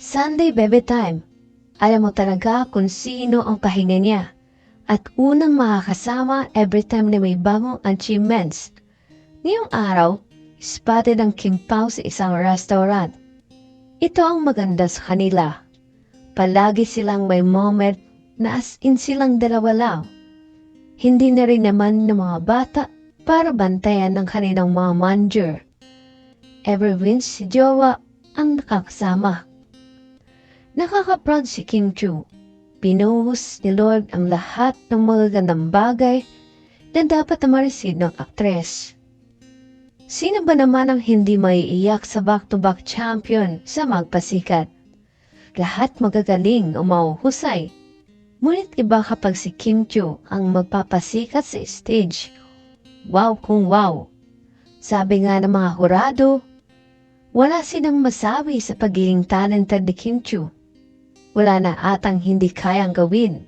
Sunday Baby Time. Alam mo talaga kung sino ang kahinga niya. At unang makakasama every time na may bagong achievements. Ngayong araw, spotted ang King Pao sa isang restaurant. Ito ang maganda sa kanila. Palagi silang may moment na as in silang dalawa lang. Hindi na rin naman ng mga bata para bantayan ng kanilang mga manager. Ever wins si Jowa ang nakakasama. Nakaka-proud si King Chu. Pinuhos ni Lord ang lahat ng magagandang bagay na dapat na ma-receive ng aktres. Sino ba naman ang hindi maiiyak sa back-to-back champion sa magpasikat? Lahat magagaling o mahuhusay. Ngunit iba kapag si Kim Chu ang magpapasikat sa stage. Wow kung wow. Sabi nga ng mga hurado, wala silang masabi sa pagiging talented ni Kim Chu. Wala na atang hindi kayang gawin.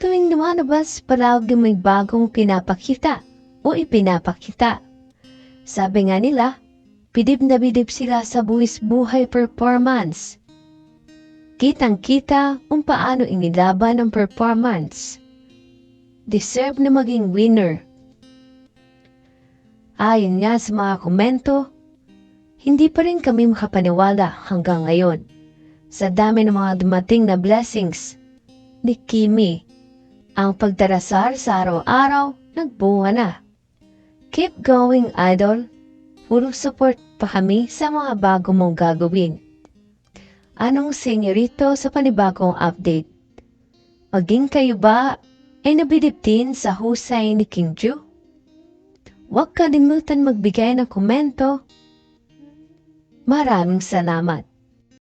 Tuwing lumalabas, palagi may bagong pinapakita o ipinapakita. Sabi nga nila, bidib na bidib sila sa buwis buhay performance. Kitang-kita kung paano inilaban ang performance. Deserve na maging winner. Ayon nga sa mga komento, hindi pa rin kami makapaniwala hanggang ngayon sa dami ng mga dumating na blessings ni Kimi. Ang pagdarasal sa araw-araw nagbunga na. Keep going, idol. Puro support pa kami sa mga bago mong gagawin. Anong senyorito sa panibagong update? Maging kayo ba ay nabilib din sa husay ni King Ju? Huwag kalimutan magbigay ng komento. Maraming salamat.